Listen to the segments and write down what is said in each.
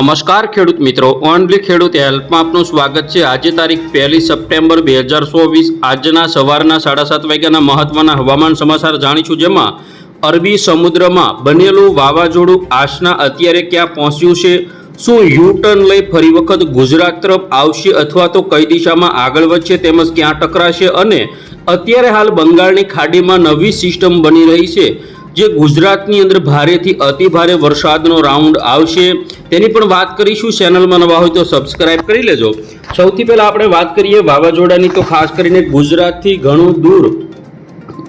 નમસ્કાર ખેડૂત મિત્રો, ઓનલી ખેડૂત હેલ્પમાં આપનું સ્વાગત છે. આજે તારીખ પહેલી સપ્ટેમ્બર બે હજાર ચોવીસ, આજના સવારના સાડા સાત વાગ્યાના મહત્વના હવામાન સમાચાર જાણીશું જેમાં અરબી સમુદ્રમાં બનેલું વાવાઝોડું આશના અત્યારે ક્યાં પહોંચ્યું છે? શું યુ લઈ ફરી વખત ગુજરાત તરફ આવશે અથવા તો કઈ દિશામાં આગળ વધશે તેમજ ક્યાં ટકરાશે? અને અત્યારે હાલ બંગાળની ખાડીમાં નવી સિસ્ટમ બની રહી છે. જે ગુજરાતની અંદર ભારેથી અતિ ભારે વરસાદનો રાઉન્ડ આવશે, તેની પણ વાત કરીશું. ચેનલમાં નવા હોય તો સબસ્ક્રાઇબ કરી લેજો. સૌથી પહેલાં આપણે વાત કરીએ વાવાઝોડાની. તો ખાસ કરીને ગુજરાતથી ઘણું દૂર.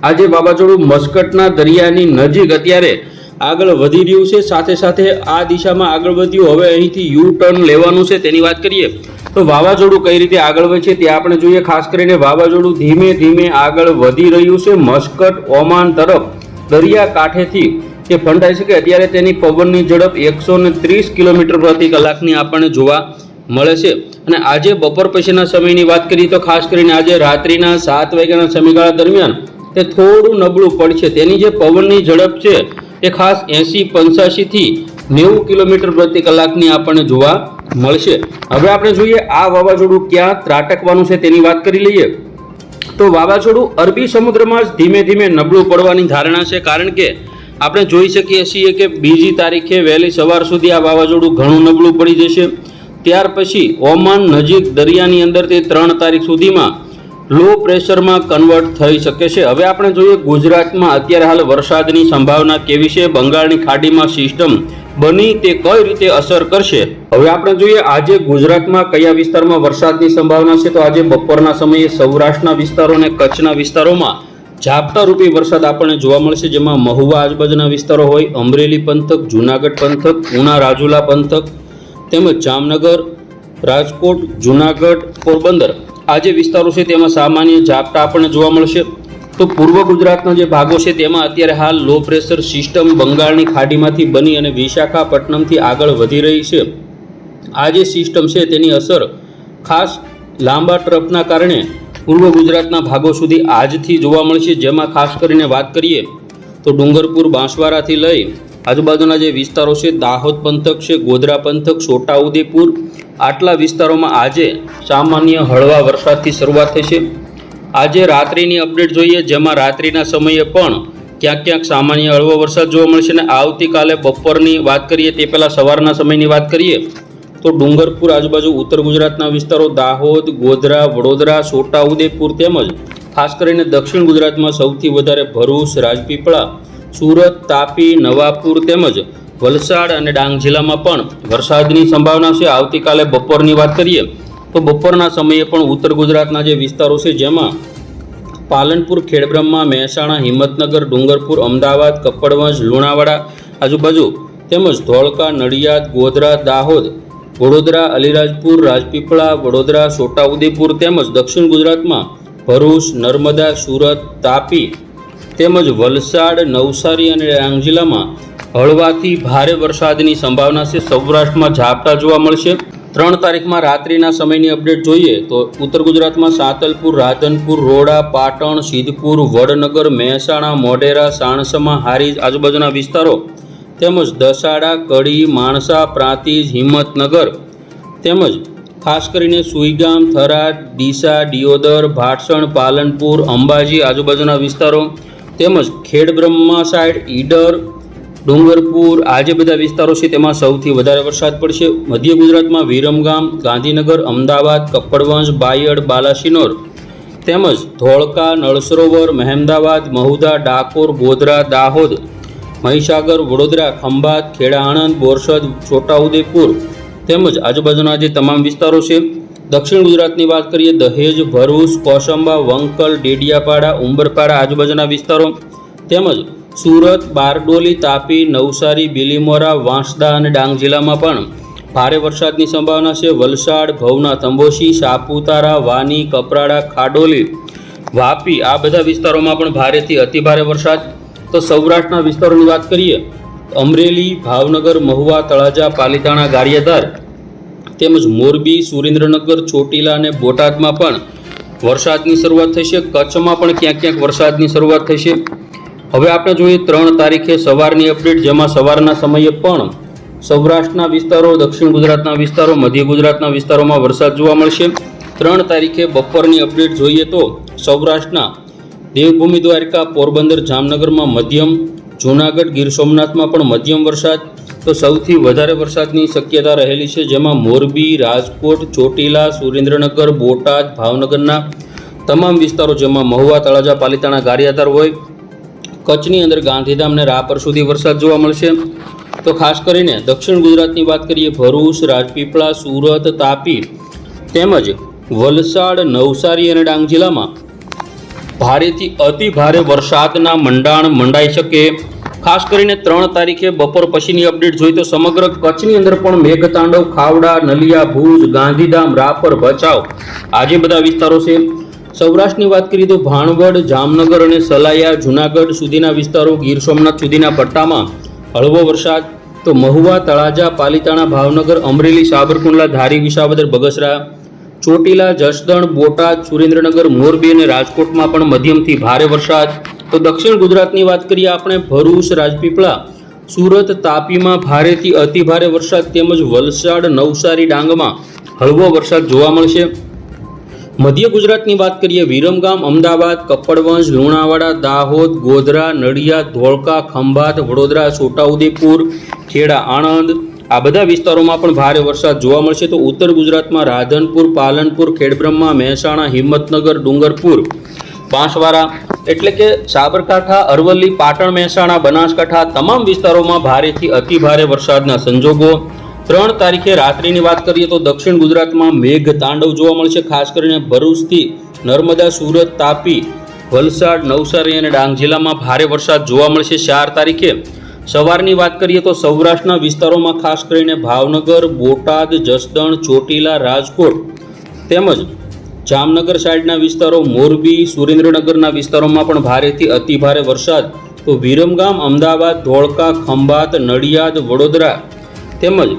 આજે વાવાઝોડું મસ્કટના દરિયાની નજીક અત્યારે આગળ વધી રહ્યું છે. સાથે સાથે આ દિશામાં આગળ વધ્યું. હવે અહીંથી યુ ટર્ન લેવાનું છે તેની વાત કરીએ. તો વાવાઝોડું કઈ રીતે આગળ વધે તે આપણે જોઈએ. ખાસ કરીને વાવાઝોડું ધીમે ધીમે આગળ વધી રહ્યું છે. મસ્કટ, ઓમાન તરફ. દરિયા કાંઠેથી જે ફંટાય છે કે અત્યારે તેની પવનની ઝડપ એકસો ને ત્રીસ કિલોમીટર પ્રતિ કલાકની આપણને જોવા મળે છે. અને આજે બપોર પછીના સમયની વાત કરીએ તો ખાસ કરીને આજે રાત્રિના સાત વાગ્યાના સમયગાળા દરમિયાન તે થોડું નબળું પડશે. તેની જે પવનની ઝડપ છે એ ખાસ એંસી પંચ્યાસીથી નેવું કિલોમીટર પ્રતિ કલાકની આપણને જોવા મળશે. હવે આપણે જોઈએ આ વાવાઝોડું ક્યાં ત્રાટકવાનું છે તેની વાત કરી લઈએ. તો વાવાઝોડું અરબી સમુદ્રમાં જ ધીમે ધીમે નબળું પડવાની ધારણા છે. કારણ કે આપણે જોઈ શકીએ છીએ કે બીજી તારીખે વહેલી સવાર સુધી આ વાવાઝોડું ઘણું નબળું પડી જશે. ત્યાર પછી ઓમાન નજીક દરિયાની અંદર તે ત્રણ તારીખ સુધીમાં લો પ્રેશરમાં કન્વર્ટ થઈ શકે છે. હવે આપણે જોઈએ ગુજરાતમાં અત્યારે હાલ વરસાદની સંભાવના કેવી છે? બંગાળની ખાડીમાં સિસ્ટમ બની તે કઈ રીતે અસર કરશે? હવે આપણે જોઈએ આજે ગુજરાતમાં કયા વિસ્તારમાં વરસાદની સંભાવના છે? તો આજે બપોરના સમયે સૌરાષ્ટ્રના વિસ્તારો અને કચ્છના વિસ્તારોમાં ઝાપટા રૂપી વરસાદ આપણને જોવા મળશે. જેમાં મહુવા આજુબાજુના વિસ્તારો હોય, અમરેલી પંથક, જૂનાગઢ પંથક, ઉના રાજુલા પંથક, તેમજ જામનગર, રાજકોટ, જૂનાગઢ, પોરબંદર આ જે વિસ્તારો છે તેમાં સામાન્ય ઝાપટા આપણને જોવા મળશે. તો પૂર્વ ગુજરાતના જે ભાગો છે તેમાં અત્યારે હાલ લો પ્રેશર સિસ્ટમ બંગાળની ખાડીમાંથી બની અને વિશાખાપટ્ટનમથી આગળ વધી રહી છે. આ જે સિસ્ટમ છે તેની અસર ખાસ લાંબા ટ્રફના કારણે પૂર્વ ગુજરાતના ભાગો સુધી આજથી જોવા મળશે. જેમાં ખાસ કરીને વાત કરીએ તો ડુંગરપુર, બાંસવાડાથી લઈ આજુબાજુના જે વિસ્તારો છે, દાહોદ પંથક છે, ગોધરા પંથક, છોટાઉદેપુર, આટલા વિસ્તારોમાં આજે સામાન્ય હળવા વરસાદથી શરૂઆત થશે આજે રાત્રિની અપડેટ જોઈએ, જેમાં રાત્રિના સમયે પણ ક્યાંક ક્યાંક સામાન્ય હળવો વરસાદ જોવા મળશે અને આવતીકાલે બપોરની વાત કરીએ તે પહેલાં સવારના સમયની વાત કરીએ, તો ડુંગરપુર આજુબાજુ ઉત્તર ગુજરાતના વિસ્તારો દાહોદ, ગોધરા, વડોદરા છોટાઉદેપુર તેમજ ખાસ કરીને દક્ષિણ ગુજરાતમાં સૌથી વધારે ભરૂચ, રાજપીપળા, સુરત, તાપી, નવાપુર તેમજ વલસાડ અને ડાંગ જિલ્લામાં પણ વરસાદની સંભાવના છે. આવતીકાલે બપોરની વાત કરીએ તો બપોરના સમયે પણ ઉત્તર ગુજરાતના જે વિસ્તારો છે, જેમાં પાલનપુર, ખેડબ્રહ્મા, મહેસાણા, હિંમતનગર, ડુંગરપુર, અમદાવાદ, કપડવંજ, લુણાવાડા, આજુબાજુ તેમજ ધોળકા, નડિયાદ, ગોધરા, દાહોદ, વડોદરા, અલીરાજપુર, રાજપીપળા, વડોદરા, છોટાઉદેપુર તેમજ દક્ષિણ ગુજરાતમાં ભરૂચ, નર્મદા, સુરત, તાપી તેમજ વલસાડ, નવસારી અને ડાંગ જિલ્લામાં હળવાથી ભારે વરસાદની સંભાવના છે. સૌરાષ્ટ્રમાં ઝાપટા જોવા મળશે. ત્રણ તારીખમાં રાત્રિના સમયની અપડેટ જોઈએ તો ઉત્તર ગુજરાતમાં સાતલપુર, રાધનપુર, રોડા, પાટણ, સિદ્ધપુર, વડનગર, મહેસાણા, મોઢેરા, સાણસમા, હારીજ આજુબાજુના વિસ્તારો તેમજ દસાડા, કડી, માણસા, પ્રાંતિજ, હિંમતનગર તેમજ ખાસ કરીને સુઈગામ, થરાદ, ડીસા, દિયોદર, ભાટસણ, પાલનપુર, અંબાજી આજુબાજુના વિસ્તારો તેમજ ખેડબ્રહ્મા સાઈડ, ઈડર ડુંગરપુર આ જે બધા વિસ્તારો છે તેમાં સૌથી વધારે વરસાદ પડશે. મધ્ય ગુજરાતમાં વિરમગામ, ગાંધીનગર, અમદાવાદ, કપ્પડવંશ, બાયડ, બાલાસિનોર તેમજ ધોળકા, નળસરોવર, મહેમદાવાદ, મહુદા, ડાકોર, ગોધરા, દાહોદ, મહીસાગર, વડોદરા, ખંભાત, ખેડા, આણંદ, બોરસદ, છોટાઉદેપુર તેમજ આજુબાજુના જે તમામ વિસ્તારો છે. દક્ષિણ ગુજરાતની વાત કરીએ, દહેજ, ભરૂચ કોસંબા વંકલ, ડેડિયાપાડા, ઉંબરપાડા આજુબાજુના વિસ્તારો તેમજ સુરત, બારડોલી, તાપી, નવસારી, બિલીમોરા, વાંસદા અને ડાંગ જિલ્લામાં પણ ભારે વરસાદની સંભાવના છે. વલસાડ, ભવના, તંબોશી, સાપુતારા, વાની, કપરાડા, ખાડોલી, વાપી આ બધા વિસ્તારોમાં પણ ભારેથી અતિભારે વરસાદ. તો સૌરાષ્ટ્રના વિસ્તારોની વાત કરીએ અમરેલી, ભાવનગર, મહુવા, તળાજા, પાલીતાણા, ગારિયાધાર તેમજ મોરબી, સુરેન્દ્રનગર, ચોટીલા અને બોટાદમાં પણ વરસાદની શરૂઆત થશે કચ્છમાં પણ ક્યાંક ક્યાંક વરસાદની શરૂઆત થશે હવે આપણે જોઈએ ત્રણ તારીખે સવારની અપડેટ, જેમાં સવારના સમયે પણ સૌરાષ્ટ્રના વિસ્તારો, દક્ષિણ ગુજરાતના વિસ્તારો, મધ્ય ગુજરાતના વિસ્તારોમાં વરસાદ જોવા મળશે. ત્રણ તારીખે બપોરની અપડેટ જોઈએ તો સૌરાષ્ટ્રના દેવભૂમિ દ્વારકા, પોરબંદર, જામનગરમાં મધ્યમ, જૂનાગઢ, ગીર સોમનાથમાં પણ મધ્યમ વરસાદ. તો સૌથી વધારે વરસાદની શક્યતા રહેલી છે, જેમાં મોરબી, રાજકોટ, ચોટીલા, સુરેન્દ્રનગર, બોટાદ, ભાવનગરના તમામ વિસ્તારો, જેમાં મહુવા, તળાજા, પાલિતાણા, ગારિયાધાર હોય કચ્છની અંદર ગાંધીધામ અને રાપર સુધી વરસાદ જોવા મળશે. તો ખાસ કરીને દક્ષિણ ગુજરાતની વાત કરીએ, ભરૂચ, રાજપીપળા, સુરત, તાપી તેમજ વલસાડ, નવસારી અને ડાંગ જિલ્લામાં ભારેથી અતિ ભારે વરસાદના મંડાણ મંડાઈ શકે. ખાસ કરીને ત્રણ તારીખે બપોર પછીની અપડેટ જોઈ તો સમગ્ર કચ્છની અંદર પણ મેઘતાંડવ, ખાવડા, નલિયા, ભુજ, ગાંધીધામ, રાપર, ભચાઉ આજે બધા વિસ્તારો છે. સૌરાષ્ટ્રની વાત કરીએ તો ભાણવડ, જામનગર અને સલાયા, જુનાગઢ સુધીના વિસ્તારો ગીર સોમનાથ સુધીના પટ્ટામાં હળવો વરસાદ, તો મહુવા, તળાજા, પાલિતાણા, ભાવનગર, અમરેલી, સાબરકુંડલા, ધારી, વિસાવદર, બગસરા, ચોટીલા, જસદણ, બોટાદ, સુરેન્દ્રનગર, મોરબી અને રાજકોટમાં પણ મધ્યમથી ભારે વરસાદ. તો દક્ષિણ ગુજરાતની વાત કરીએ આપણે, ભરૂચ, રાજપીપળા, સુરત, તાપીમાં ભારેથી અતિ ભારે વરસાદ તેમજ વલસાડ, નવસારી, ડાંગમાં હળવો વરસાદ જોવા મળશે. મધ્ય ગુજરાતની વાત કરીએ, વિરમગામ, અમદાવાદ, કપડવંજ, લુણાવાડા, દાહોદ, ગોધરા, નડિયાદ, ધોળકા, ખંભાત, વડોદરા, છોટાઉદેપુર, ખેડા, આણંદ. આ બધા વિસ્તારોમાં પણ ભારે વરસાદ જોવા મળશે. તો ઉત્તર ગુજરાતમાં રાધનપુર, પાલનપુર, ખેડબ્રહ્મા, મહેસાણા, હિંમતનગર, ડુંગરપુર, બાંસવાડા, એટલે કે સાબરકાંઠા, અરવલ્લી, પાટણ, મહેસાણા, બનાસકાંઠા, તમામ વિસ્તારોમાં ભારેથી અતિ ભારે વરસાદના સંજોગો ત્રણ તારીખે રાત્રિની વાત કરીએ તો દક્ષિણ ગુજરાતમાં મેઘ તાંડવ જોવા મળશે ખાસ કરીને ભરૂચથી નર્મદા, સુરત, તાપી, વલસાડ, નવસારી અને ડાંગ જિલ્લામાં ભારે વરસાદ જોવા મળશે ચાર તારીખે સવારની વાત કરીએ તો સૌરાષ્ટ્રના વિસ્તારોમાં ખાસ કરીને ભાવનગર, બોટાદ, જસદણ, ચોટીલા, રાજકોટ તેમજ જામનગર સાઈડના વિસ્તારો, મોરબી, સુરેન્દ્રનગરના વિસ્તારોમાં પણ ભારેથી અતિ ભારે વરસાદ. તો વિરમગામ, અમદાવાદ, ધોળકા, ખંભાત, નડિયાદ, વડોદરા તેમજ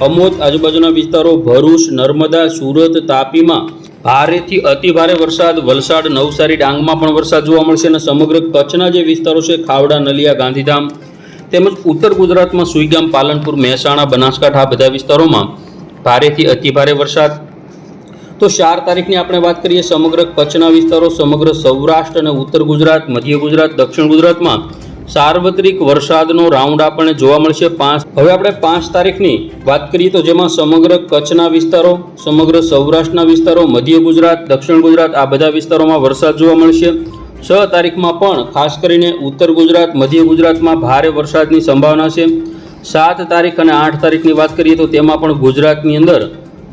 અમોદ આજુબાજુના વિસ્તારો ભરૂચ, નર્મદા, સુરત, તાપીમાં ભારેથી અતિભારે વરસાદ. વલસાડ, નવસારી, ડાંગમાં પણ વરસાદ જોવા મળશે અને સમગ્ર કચ્છના જે વિસ્તારો છે, ખાવડા, નલિયા, ગાંધીધામ તેમજ ઉત્તર ગુજરાતમાં સુઈગામ, પાલનપુર, મહેસાણા, બનાસકાંઠા, આ બધા વિસ્તારોમાં ભારેથી અતિ ભારે વરસાદ. તો ચાર તારીખની આપણે વાત કરીએ સમગ્ર કચ્છના વિસ્તારો, સમગ્ર સૌરાષ્ટ્ર અને ઉત્તર ગુજરાત, મધ્ય ગુજરાત, દક્ષિણ ગુજરાતમાં સાર્વત્રિક વરસાદનો રાઉન્ડ આપણને જોવા મળશે પાંચ હવે આપણે પાંચ તારીખની વાત કરીએ તો જેમાં સમગ્ર કચ્છના વિસ્તારો, સમગ્ર સૌરાષ્ટ્રના વિસ્તારો, મધ્ય ગુજરાત, દક્ષિણ ગુજરાત આ બધા વિસ્તારોમાં વરસાદ જોવા મળશે. છ તારીખમાં પણ ખાસ કરીને ઉત્તર ગુજરાત, મધ્ય ગુજરાતમાં ભારે વરસાદની સંભાવના છે. સાત તારીખ અને આઠ તારીખની વાત કરીએ તો તેમાં પણ ગુજરાતની અંદર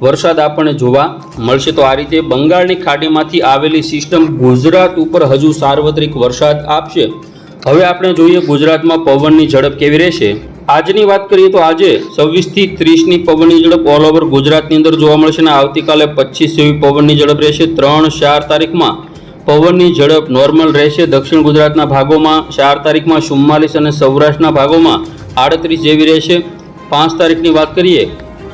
વરસાદ આપણને જોવા મળશે. તો આ રીતે બંગાળની ખાડીમાંથી આવેલી સિસ્ટમ ગુજરાત ઉપર હજુ સાર્વત્રિક વરસાદ આપશે. હવે આપણે જોઈએ ગુજરાતમાં પવનની ઝડપ કેવી રહેશે? આજની વાત કરીએ તો આજે છવ્વીસથી ત્રીસની પવનની ઝડપ ઓલ ઓવર ગુજરાતની અંદર જોવા મળશે અને આવતીકાલે પચીસ જેવી પવનની ઝડપ રહેશે. ત્રણ ચાર તારીખમાં પવનની ઝડપ નોર્મલ રહેશે. દક્ષિણ ગુજરાતના ભાગોમાં ચાર તારીખમાં ચુમ્માલીસ અને સૌરાષ્ટ્રના ભાગોમાં આડત્રીસ જેવી રહેશે. પાંચ તારીખની વાત કરીએ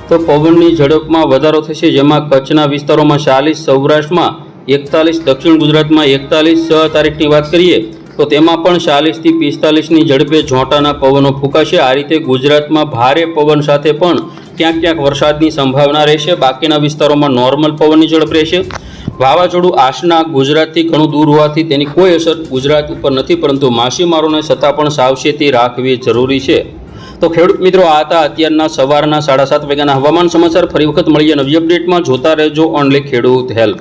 તો પવનની ઝડપમાં વધારો થશે, જેમાં કચ્છના વિસ્તારોમાં ચાલીસ, સૌરાષ્ટ્રમાં એકતાલીસ, દક્ષિણ ગુજરાતમાં એકતાલીસ. છ તારીખની વાત કરીએ તો તેમાં પણ ચાલીસથી પિસ્તાલીસની ઝડપે ઝોંટાના પવનો ફૂંકાશે. આ રીતે ગુજરાતમાં ભારે પવન સાથે પણ ક્યાંક ક્યાંક વરસાદની સંભાવના રહેશે. બાકીના વિસ્તારોમાં નોર્મલ પવનની ઝડપ રહેશે. વાવાઝોડું આશના ગુજરાતથી ઘણું દૂર હોવાથી તેની કોઈ અસર ગુજરાત ઉપર નથી, પરંતુ માછીમારોને છતાં પણ સાવચેતી રાખવી જરૂરી છે. તો ખેડૂત મિત્રો, આ હતા અત્યારના સવારના સાડા સાત વાગ્યાના હવામાન સમાચાર. ફરી વખત મળીએ નવી અપડેટમાં. જોતા રહેજો ઓનલી ખેડૂત હેલ્પ